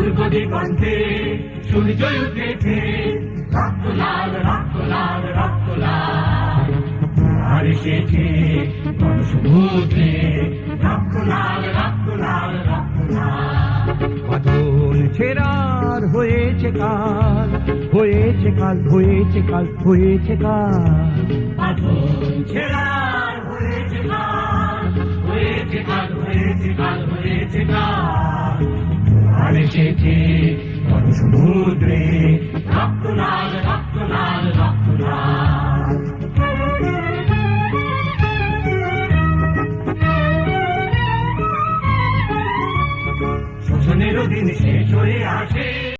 পূর্ব দিগন্তে সূর্য উঠেছে। রক্ত লাল রক্ত লাল রক্ত লাল আর এসেছে সমুদ্রে রক্ত লাল রক্ত লাল রক্ত লাল বাদল ছেড়ার হয়েছে কাল হয়েছে কাল হয়েছে কাল হয়েছে কাল। ছেড়ার হয়েছে কাল হয়েছে কাল হয়েছে কাল হয়েছে কাল। আর এসেছে সমুদ্রে রক্ত লাল রক্ত লাল রক্ত লাল শোষণেরও দিন শেষ হয়ে আসে।